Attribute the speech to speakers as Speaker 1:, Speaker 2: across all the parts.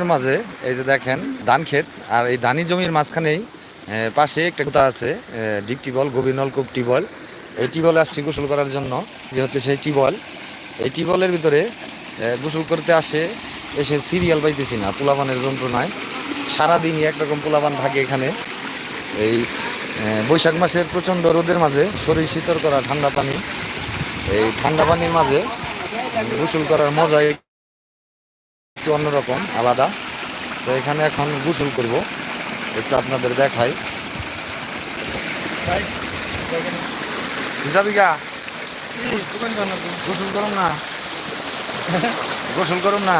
Speaker 1: এর মাঝে, এই যে দেখেন, ধান ক্ষেত, আর এই ধানি জমির মাঝখানেই পাশে একটা কোথা আছে ডিপ টিবল গভীর নলকূপ টিবল এই টিবলে আসছি গোসল করার জন্য, যে হচ্ছে সেই টিবল এই টিবলের ভিতরে গোসল করতে আসে, এসে সিরিয়াল পাইতেছি না, পোলাপানের যন্ত্রণায়। সারাদিনই একরকম পোলাপান থাকে এখানে। এই বৈশাখ মাসের প্রচণ্ড রোদের মাঝে শরীর শীতল করা ঠান্ডা পানি। এই ঠান্ডা পানির মাঝে গোসল করার মজাই একটু অন্যরকম, আলাদা। তো এখানে এখন গোসল করব, একটু আপনাদের দেখাই। গোসল করুন না। গোসল করুন না।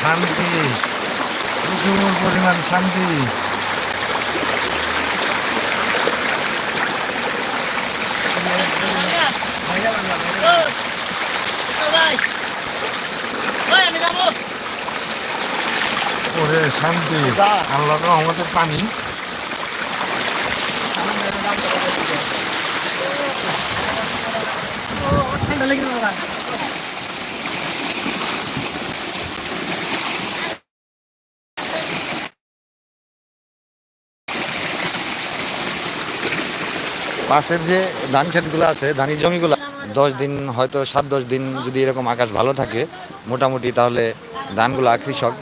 Speaker 1: শান্তি। প্রচুর পরিমাণ শান্তি। ওরে শান্তি। আল্লাহ রহমতের পানি। পাশের যে ধান ক্ষেতগুলো আছে ধানি জমিগুলো দশ দিন, হয়তো সাত দশ দিন যদি এরকম আকাশ ভালো থাকে, মোটামুটি তাহলে ধানগুলো কৃষক,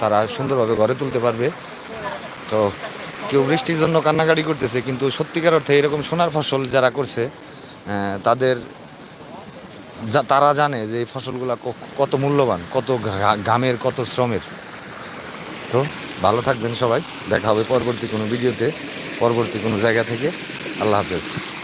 Speaker 1: তারা সুন্দরভাবে গড়ে তুলতে পারবে। তো কেউ বৃষ্টির জন্য কান্নাকাটি করতেছে, কিন্তু সত্যিকার অর্থে এরকম সোনার ফসল যারা করছে তাদের যা- তারা জানে যে এই ফসলগুলো কত মূল্যবান, কত ঘামের, কত শ্রমের। তো ভালো থাকবেন সবাই, দেখা হবে পরবর্তী কোনো ভিডিওতে, পরবর্তী কোনো জায়গা থেকে। আল্লাহ হাফেজ।